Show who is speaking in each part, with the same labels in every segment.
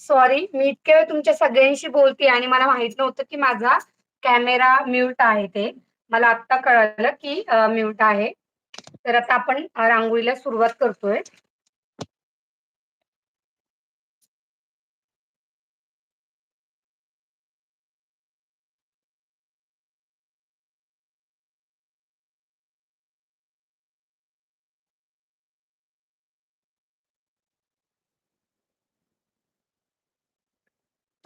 Speaker 1: Sorry मी इतक्या वेळ तुमच्या सगळ्यांशी बोलते आणि मला माहीत नव्हतं की माझा कॅमेरा म्यूट आहे ते. मला आत्ता कळलं की म्यूट आहे. तर आता आपण रांगोळीला सुरुवात करतोय.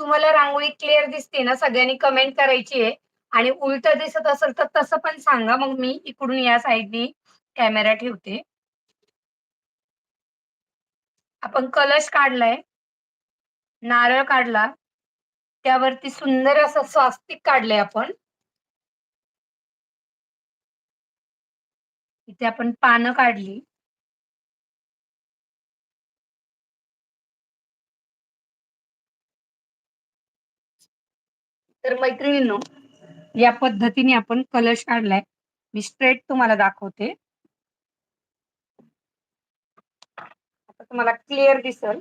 Speaker 1: तुम्हाला रांगोळी क्लिअर दिसते ना सगळ्यांनी कमेंट करायची आहे. आणि उलट दिसत असेल तर तसं पण सांगा मग मी इकडून या साईडनी कॅमेरा ठेवते. आपण कलश काढलाय. नारळ काढला. त्यावरती सुंदर असं स्वास्तिक काढलंय आपण. इथे आपण पानं काढली. तर मैत्रिणींनो या पद्धतीने आपण कलश काढलाय. मी स्ट्रेट तुम्हाला दाखवते. आता तुम्हाला क्लिअर दिसल.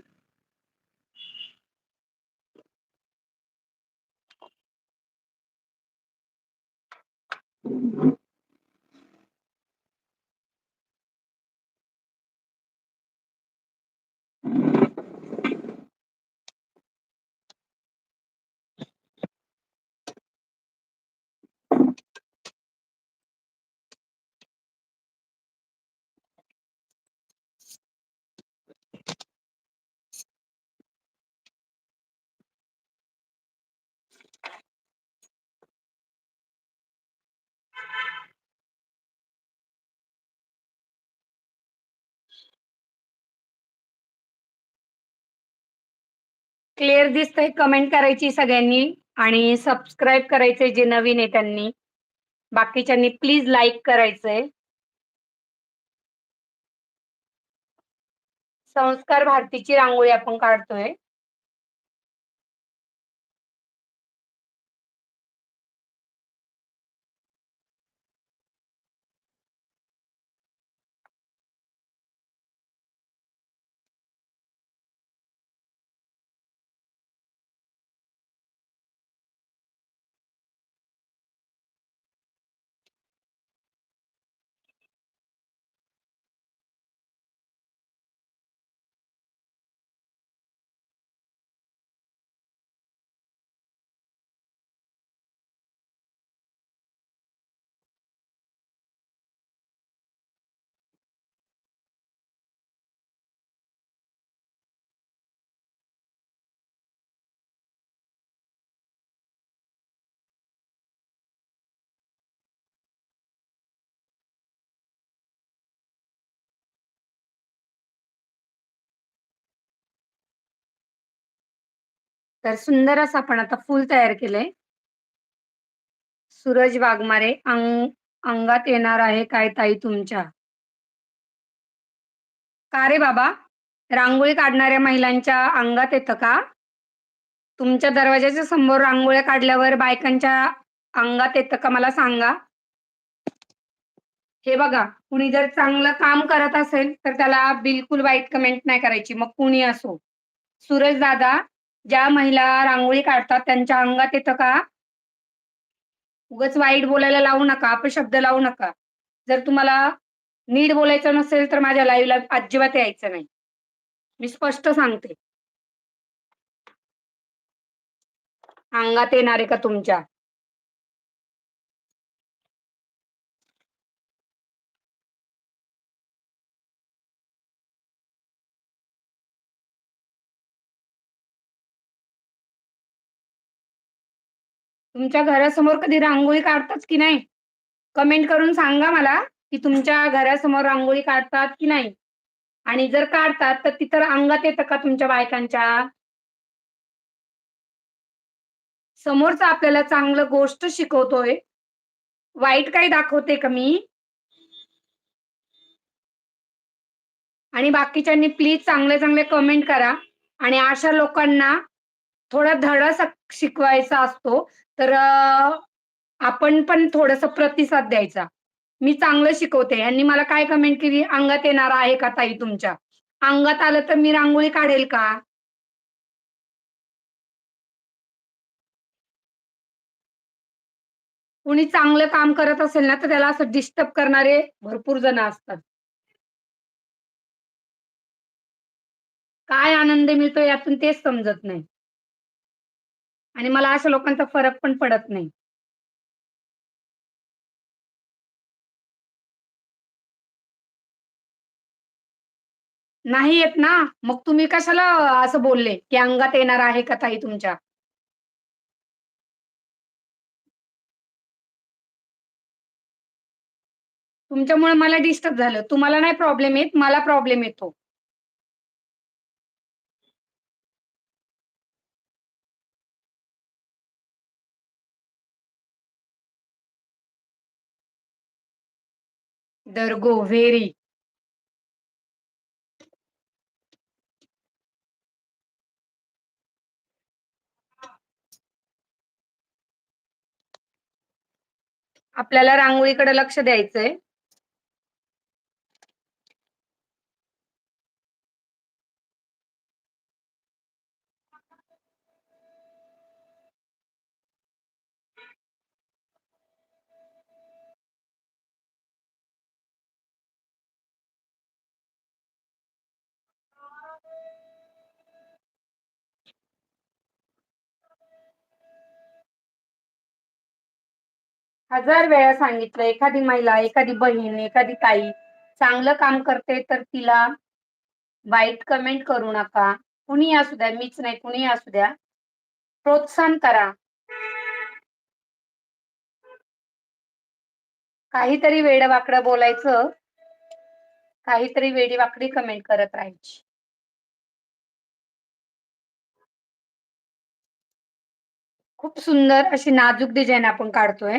Speaker 1: क्लिअर दिसतंय कमेंट करायची सगळ्यांनी आणि सबस्क्राईब करायचंय जे नवीन आहे त्यांनी. बाकीच्यांनी प्लीज लाईक करायचंय. संस्कार भारतीची रांगोळी आपण काढतोय. तर सुंदर असं आपण आता फुल तयार केलंय. सूरज वाघमारे अंग अंगात येणार आहे काय ताई तुमच्या? का रे बाबा? रांगोळी काढणाऱ्या महिलांच्या अंगात येतं का? तुमच्या दरवाजाच्या समोर रांगोळ्या काढल्यावर बायकांच्या अंगात येतं का मला सांगा? हे बघा कुणी जर चांगलं काम करत असेल तर त्याला बिलकुल वाईट कमेंट नाही करायची. मग कुणी असो? सूरज दादा ज्या महिला रांगोळी काढतात त्यांच्या अंगात येतं का? उगाच वाईट बोलायला लावू नका अपशब्द लावू नका. जर तुम्हाला नीट बोलायचं नसेल तर माझ्या लाईव्हला अजिबात यायचं नाही. मी स्पष्ट सांगते. अंगात येणार आहे का तुमच्या? तुमच्या घरासमोर कधी रांगोळी काढतात की नाही? कमेंट करून सांगा मला की तुमच्या घरासमोर रांगोळी काढतात की नाही? आणि जर काढतात तर तिथं अंगात येतं का तुमच्या बायकांच्या? समोरचा आपल्याला चांगलं गोष्ट शिकवतोय. वाईट काही दाखवते का मी? आणि बाकीच्यांनी प्लीज चांगले चांगले कमेंट करा. आणि अशा लोकांना थोडा धडा शिकवायचा असतो. तर आपण पण थोडस प्रतिसाद द्यायचा. मी चांगलं शिकवते. यांनी मला काय कमेंट केली? अंगात येणार आहे का ताई तुमच्या? अंगात आलं तर मी रांगोळी काढेल का? कुणी चांगलं काम करत असेल ना तर त्याला असं डिस्टर्ब करणारे भरपूर जण असतात. काय आनंद मिळतो यातून तेच समजत नाही. आणि मला अशा लोकांचा फरक पण पडत नाही. नाही येत ना, मग तुम्ही कशाला असं बोलले, की अंगात येणार आहे का ताई तुमच्या? तुमच्यामुळे मला डिस्टर्ब झालं. तुम्हाला नाही प्रॉब्लेम येत, मला प्रॉब्लेम येतो. दरगो व्हेरी. आपल्याला रांगोळीकडे लक्ष द्यायचंय. हजार वेळा सांगितलं, एखादी महिला, एखादी बहीण, एखादी ताई चांगलं काम करते, तर तिला वाईट कमेंट करू नका. कुणी असू द्या, मीच नाही कुणी असू द्या. प्रोत्साहन करा. काहीतरी वेडं-वाकडं बोलायचं. काहीतरी वेडी-वाकडी कमेंट करत राहायची. खूप सुंदर अशी नाजूक डिझाईन आपण काढतोय.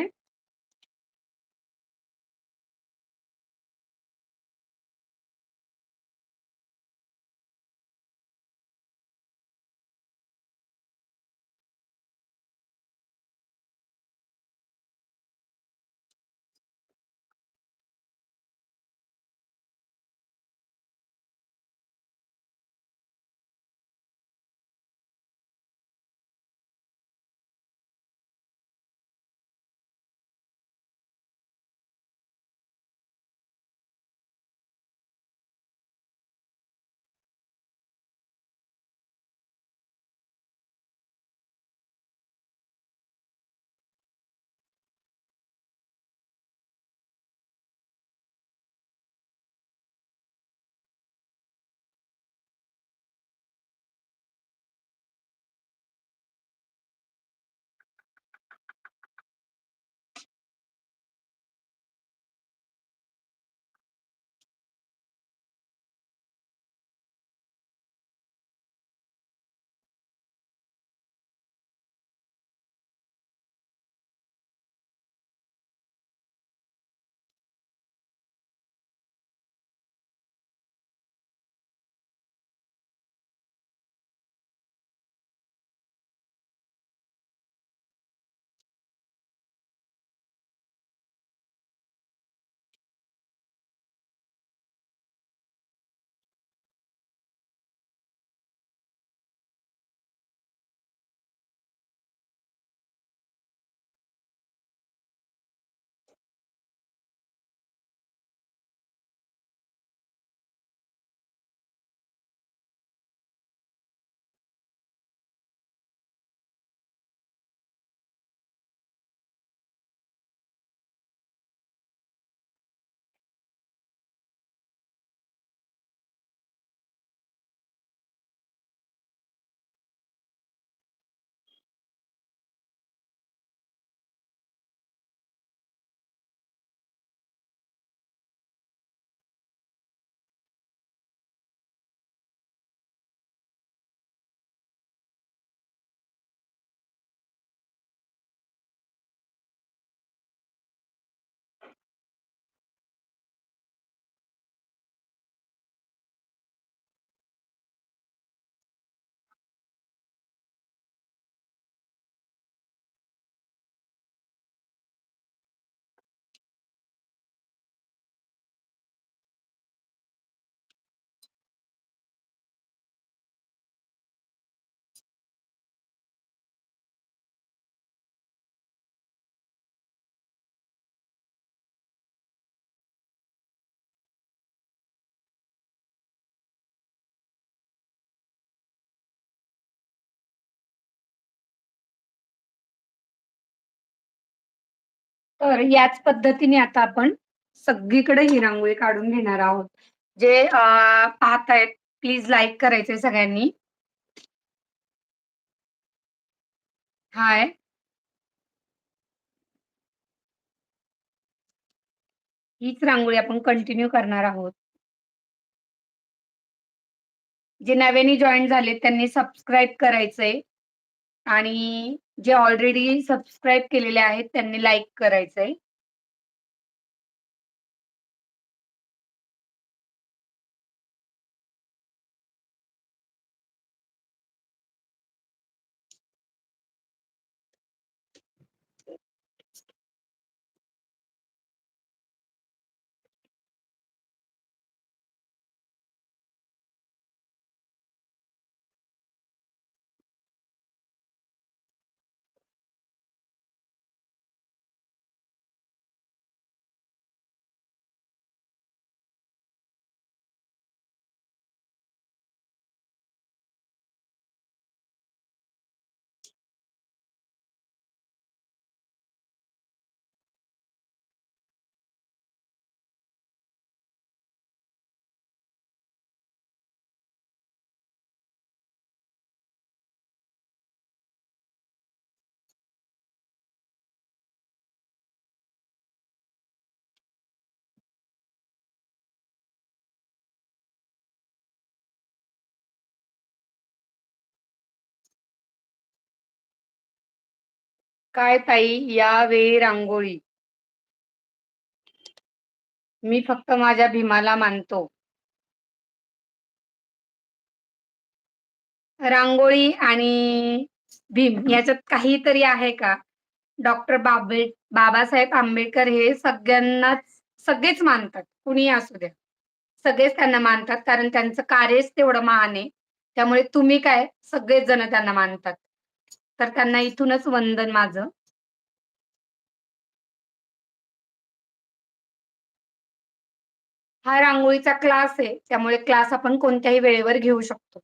Speaker 1: तर याच पद्धतीने आता आपण सगळीकडे ही रांगोळी काढून घेणार आहोत. जे पाहत पाहतायत प्लीज लाईक करायचंय सगळ्यांनी. हाय. हीच रांगोळी आपण कंटिन्यू करणार आहोत. जे नव्याने जॉईन झाले त्यांनी सबस्क्राईब करायचंय आणि जे ऑलरेडी सबस्क्राईब केलेले आहेत त्यांनी लाईक करायचंय. काय ताई यावेळी रांगोळी. मी फक्त माझ्या भीमाला मानतो. रांगोळी आणि भीम याच्यात काहीतरी आहे का? डॉक्टर बाबे बाबासाहेब आंबेडकर हे सगळ्यांनाच सगळेच मानतात, कुणीही असू द्या. सगळेच त्यांना मानतात कारण त्यांचं कार्यच तेवढं महान आहे. त्यामुळे तुम्ही काय सगळेच जण त्यांना मानतात. तर त्यांना इथूनच वंदन माझं. हा रांगोळीचा क्लास आहे. त्यामुळे क्लास आपण कोणत्याही वेळेवर घेऊ शकतो.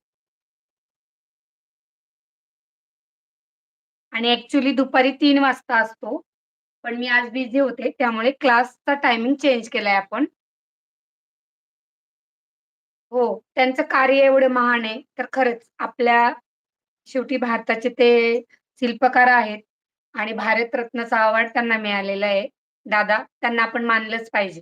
Speaker 1: आणि ऍक्च्युली दुपारी तीन वाजता असतो. पण मी आज बिझी होते त्यामुळे क्लासचा टायमिंग चेंज केलाय आपण. हो, त्यांचं कार्य एवढं महान आहे, तर खरंच आपल्या शेवटी भारताचे ते शिल्पकार आहेत आणि भारतरत्नचा अवॉर्ड त्यांना मिळालेला आहे. दादा, त्यांना आपण मानलंच पाहिजे.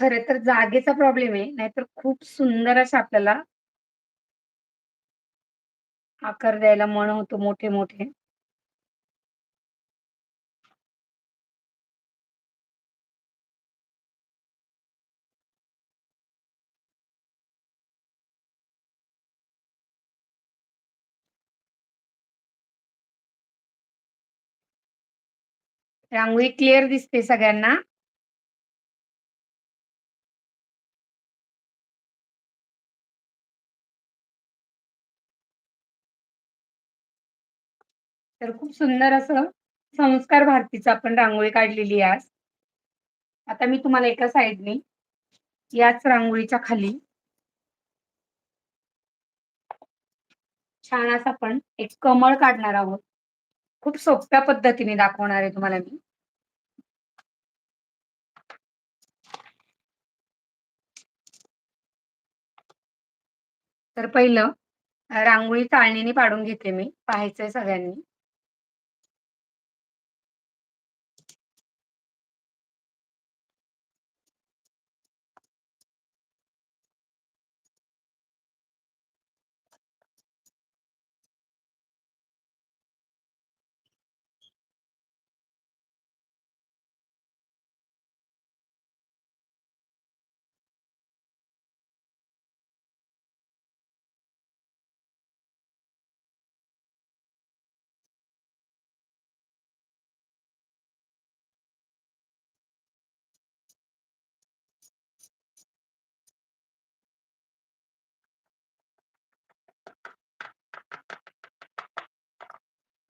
Speaker 1: खरं तर जागेचा प्रॉब्लेम आहे. नाहीतर खूप सुंदर अशा आपल्याला आकार द्यायला मन होतो मोठे-मोठे. रांगोळी क्लिअर दिसते सगळ्यांना? तर खूप सुंदर असं संस्कार भारतीचं आपण रांगोळी काढलेली आहे आज. आता मी तुम्हाला एका साईडने याच रांगोळीच्या खाली छान असं आपण एक कमळ काढणार आहोत. खूप सोप्या पद्धतीने दाखवणार आहे तुम्हाला मी. तर पहिलं रांगोळी चाळणीने पाडून घेते मी. पाहायचंय सगळ्यांनी.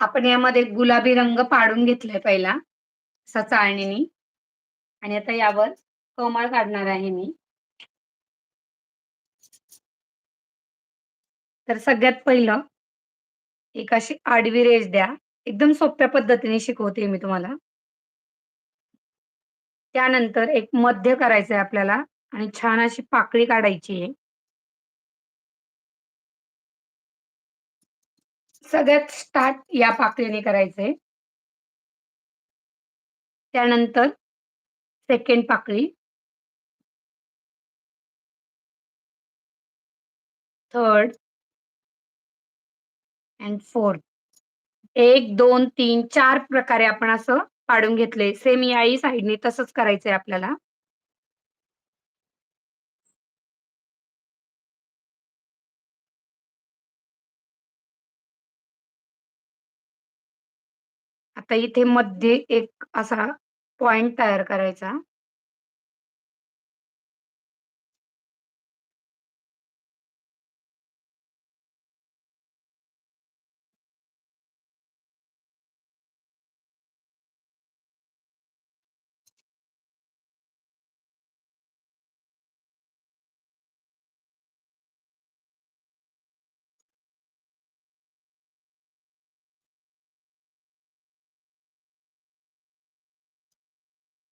Speaker 1: आपण यामध्ये गुलाबी रंग पाडून घेतलाय पहिला असा चाळणीनी. आणि आता यावर कमळ काढणार आहे मी. तर सगळ्यात पहिलं एक अशी आडवी रेज द्या. एकदम सोप्या पद्धतीने शिकवते मी तुम्हाला. त्यानंतर एक मध्य करायचंय आपल्याला आणि छान अशी पाकळी काढायची आहे. सगळ्यात स्टार्ट या पाकळीने करायचंय त्यानंतर सेकंड पाकळी. थर्ड अँड फोर्थ एक दोन तीन चार प्रकारे आपण असं पाडून घेतले. सेम याही साईडने तसंच करायचंय आपल्याला. तर इथे मध्ये एक असा पॉइंट तयार करायचा.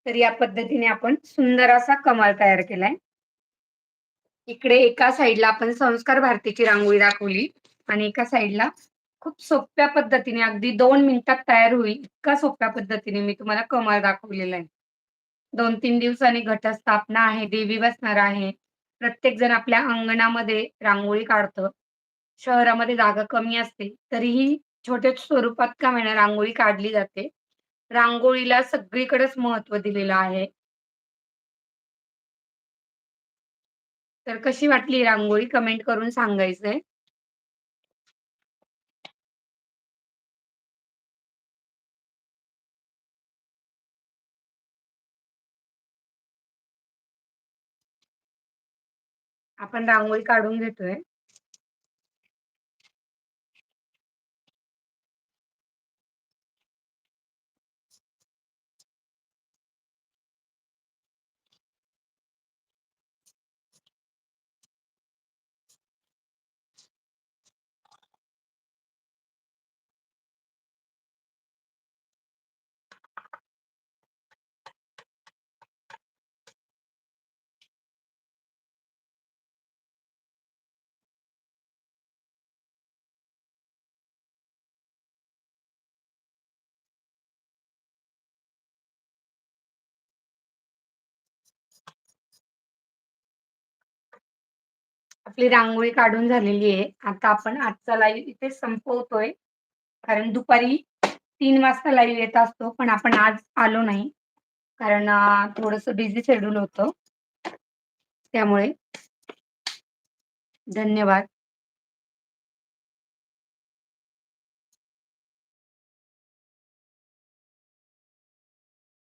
Speaker 1: तर या पद्धतीने आपण सुंदर असा कमाल तयार केलाय. इकडे एका साईडला आपण संस्कार भारतीची रांगोळी दाखवली आणि एका साईडला खूप सोप्या पद्धतीने अगदी दोन मिनिटात तयार होईल इतका सोप्या पद्धतीने मी तुम्हाला कमाल दाखवलेला आहे. दोन तीन दिवसांनी घटस्थापना आहे देवी बसणार आहे. प्रत्येक जण आपल्या अंगणामध्ये रांगोळी काढतं. शहरामध्ये जागा कमी असते तरीही छोट्या स्वरूपात का म्हणा रांगोळी काढली जाते. रांगोळीला सगळीकडेच महत्त्व दिलेलं आहे. तर कशी वाटली रांगोळी? कमेंट करून सांगायचंय. आपण रांगोळी काढून घेतोय. आपली रांगोळी काढून झालेली आहे. आता आपण आजचा लाईव्ह इथे संपवतोय. कारण दुपारी तीन वाजता लाईव्ह येत असतो पण आपण आज आलो नाही. कारण थोडस बिझी शेड्यूल होतं. त्यामुळे धन्यवाद.